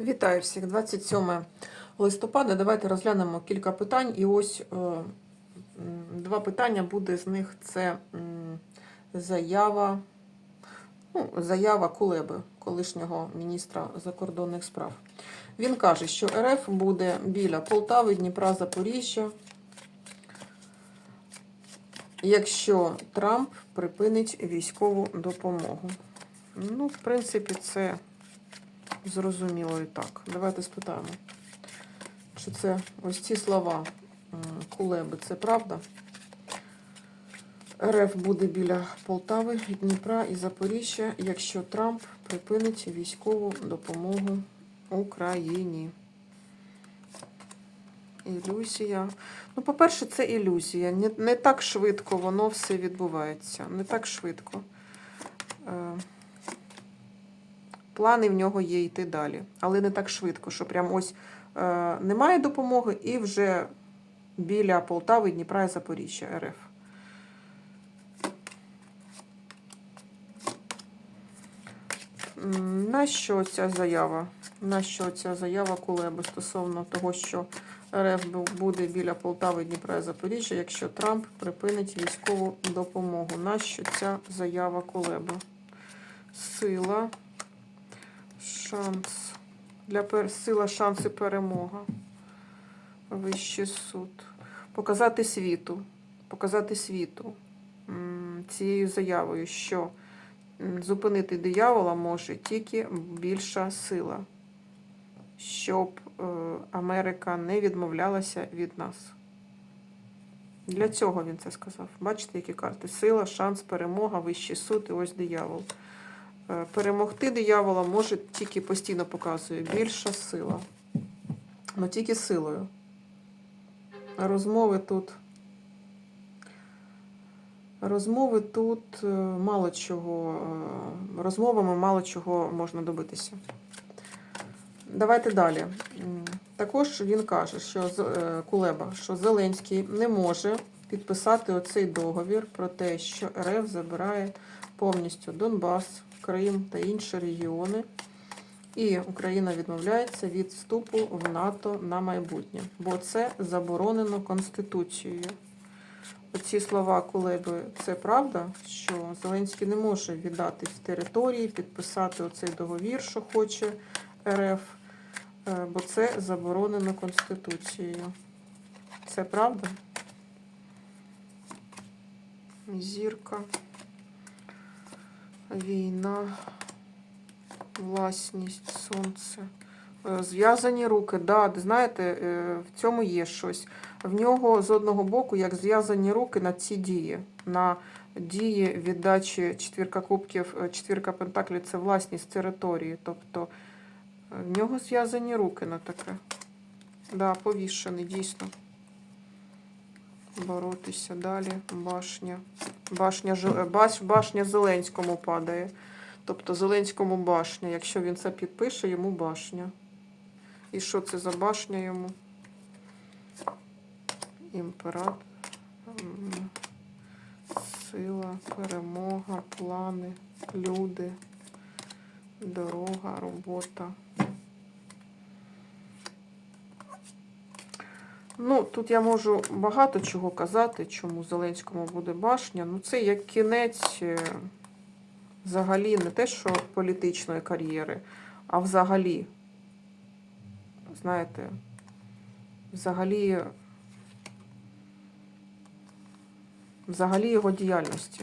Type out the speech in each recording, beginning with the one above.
Вітаю всіх. 27 листопада. Давайте розглянемо кілька питань. І ось е, два питання буде з них це заява, ну, заява Кулеби, колишнього міністра закордонних справ. Він каже, що РФ буде біля Полтави, Дніпра, Запоріжжя, якщо Трамп припинить військову допомогу. Ну, в принципі, це зрозуміло і так. Давайте спитаємо, чи це ось ці слова Кулеби, це правда? РФ буде біля Полтави, Дніпра і Запоріжжя, якщо Трамп припинить військову допомогу Україні. Ілюзія. Ну, по-перше, це ілюзія. Не, не так швидко воно все відбувається. Не так швидко. Е, плани в нього є йти далі, але не так швидко, що прям ось е, немає допомоги і вже біля Полтави, Дніпра і Запоріжжя РФ. На що ця заява? На що ця заява Кулеби стосовно того, що РФ буде біля Полтави, Дніпра і Запоріжжя, якщо Трамп припинить військову допомогу? На що ця заява Кулеби? Сила, шанс. Для сила, шанс і перемога. Вищий суд. Показати світу. Показати світу цією заявою, що зупинити диявола може тільки більша сила, щоб е, Америка не відмовлялася від нас. Для цього він це сказав. Бачите, які карти? Сила, шанс, перемога, вищий суд і ось диявол. Е, Перемогти диявола може тільки постійно показує більша сила. Ну тільки силою. Розмови тут. Розмови тут е, мало чого. е, Розмовами мало чого можна добитися. Давайте далі. Також він каже, що Кулеба, що Зеленський не може підписати оцей договір про те, що РФ забирає повністю Донбас, Крим та інші регіони. І Україна відмовляється від вступу в НАТО на майбутнє, бо це заборонено Конституцією. Оці слова Кулеби, це правда, що Зеленський не може віддати в території, підписати оцей договір, що хоче РФ, е, бо це заборонено Конституцією. Це правда? Зірка, війна, власність, сонце. Е, Зв'язані руки, да, знаєте, е, в цьому є щось. В нього з одного боку, як зв'язані руки на ці дії, на дії віддачі четвірка кубків, е, четвірка пентаклів це власність території. Тобто в нього зв'язані руки на таке. Да, повішений, дійсно. Боротися далі. Башня. Башня, е, баш, башня Зеленському падає. Тобто Зеленському башня. Якщо він це підпише, йому башня. І що це за башня йому? Імператор. Сила, перемога, плани, люди, дорога, робота. Ну, тут я можу багато чого казати, чому Зеленському буде башня. Ну, це як кінець е, взагалі не те, що політичної кар'єри, а взагалі. Знаєте, взагалі, взагалі його діяльності.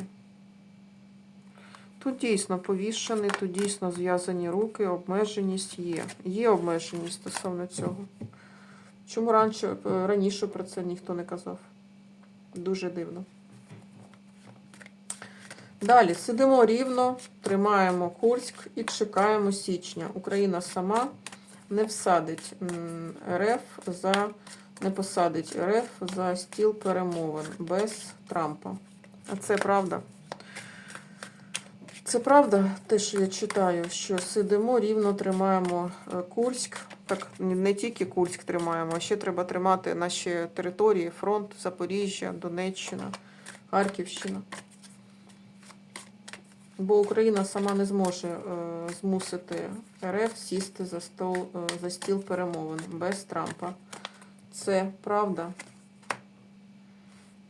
Тут дійсно повішений, тут дійсно зв'язані руки, обмеженість є. Є обмеженість стосовно цього. Чому раніше, раніше про це ніхто не казав? Дуже дивно. Далі сидимо рівно, тримаємо Курськ і чекаємо січня. Україна сама не всадить РФ за не посадить РФ за стіл перемовин без Трампа. А це правда. Це правда, те, що я читаю, що сидимо рівно, тримаємо е, Курськ. Так не тільки Курськ тримаємо, а ще треба тримати наші території, фронт, Запоріжжя, Донеччина, Харківщина. Бо Україна сама не зможе е, змусити РФ сісти за стол е, за стіл перемовин без Трампа. Це правда.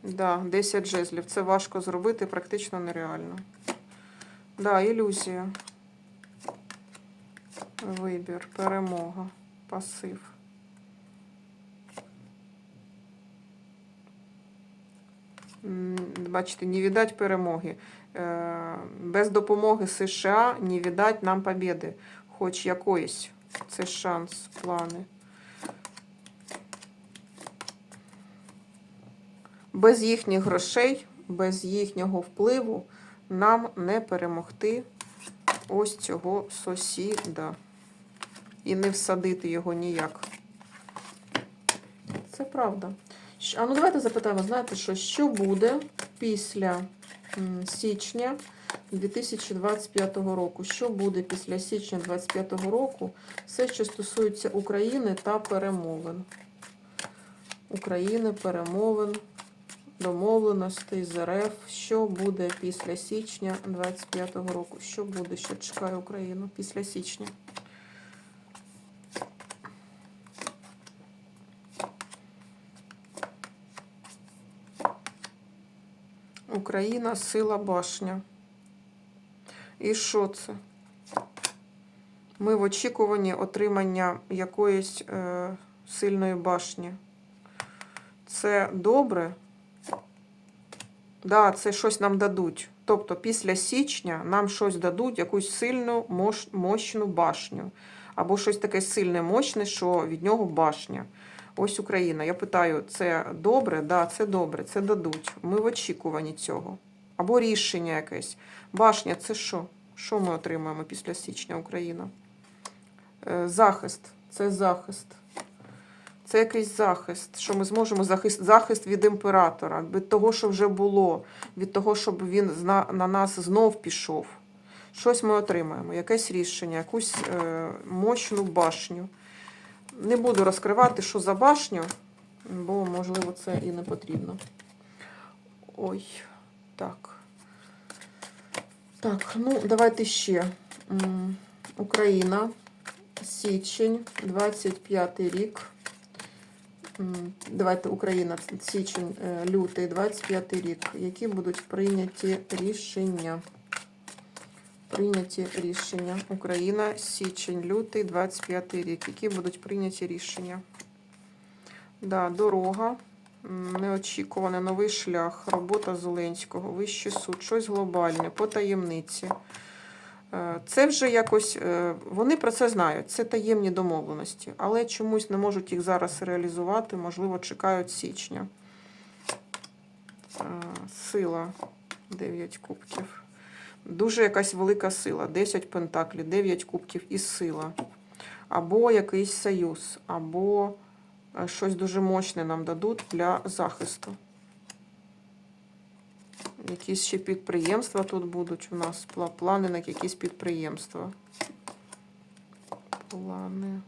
Да, 10 жезлів. Це важко зробити, практично нереально. Да, ілюзія. Вибір, перемога, пасив. Бачите, не віддать перемоги. Е, Без допомоги США не віддать нам побіди. Хоч якоїсь. Це шанс, плани. Без їхніх грошей, без їхнього впливу нам не перемогти ось цього сусіда. І не всадити його ніяк. Це правда. А ну давайте запитаємо, знаєте що, що буде після січня 2025 року? Що буде після січня 2025 року? Все, що стосується України та перемовин. України, перемовин, домовленостей з РФ. Що буде після січня 2025 року? Що буде, що чекає Україну після січня? Україна сила башня. І що це? Ми в очікуванні отримання якоїсь е, сильної башні. Це добре? Да, це щось нам дадуть. Тобто після січня нам щось дадуть, якусь сильну, мощ, мощну башню. Або щось таке сильне, мощне, що від нього башня. Ось Україна. Я питаю, це добре? Да, це добре, це дадуть. Ми в очікуванні цього. Або рішення якесь. Башня це що? Що ми отримаємо після січня Україна? Е, Захист. Це захист. Це якийсь захист, що ми зможемо захист, захист від імператора, від того, що вже було, від того, щоб він на нас знов пішов. Щось ми отримаємо, якесь рішення, якусь е, мощну башню. Не буду розкривати, що за башню, бо, можливо, це і не потрібно. Ой, так. Так, ну, давайте ще. Україна, січень, 25 рік. Давайте Україна, січень, е, лютий, 25 рік. Які будуть прийняті рішення? Прийняті рішення. Україна, січень, лютий, 25 рік. Які будуть прийняті рішення? Да, дорога. Неочікуване, новий шлях, робота Зеленського, вищий суд, щось глобальне, по таємниці. Е, Це вже якось, е, вони про це знають, це таємні домовленості, але чомусь не можуть їх зараз реалізувати, можливо, чекають січня. Е, Сила 9 кубків. Дуже якась велика сила. 10 пентаклів, 9 кубків і сила. Або якийсь союз, або щось дуже мощне нам дадуть для захисту. Якісь ще підприємства тут будуть у нас. Плани на якісь підприємства. Плани.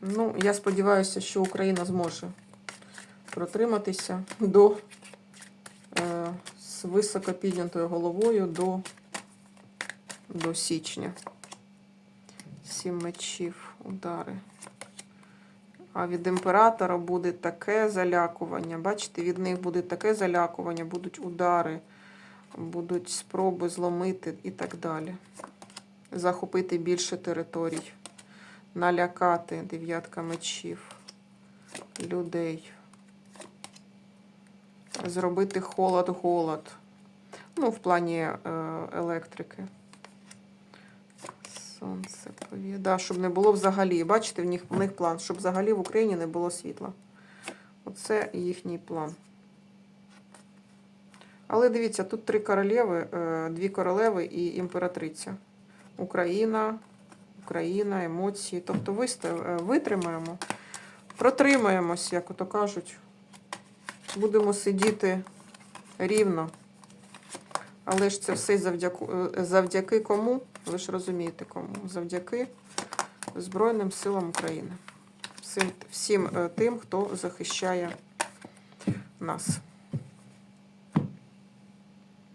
Ну, я сподіваюся, що Україна зможе протриматися до е, з високо піднятою головою до, до січня. Сім мечів, удари. А від імператора буде таке залякування. Бачите, від них буде таке залякування, будуть удари, будуть спроби зломити і так далі. Захопити більше територій, налякати дев'ятка мечів, людей. Зробити холод-голод. Ну, в плані е, електрики. Сонце повіє. Да, щоб не було взагалі. Бачите, в них, в них план, щоб взагалі в Україні не було світла. Оце їхній план. Але дивіться, тут три королеви, е, дві королеви і імператриця. Україна, Україна, емоції. Тобто е, витримаємо, протримаємось, як ото кажуть. Будемо сидіти рівно. Але ж це все завдяку, е, завдяки кому? Ви ж розумієте кому? Завдяки Збройним силам України. Всім, всім е, тим, хто захищає нас.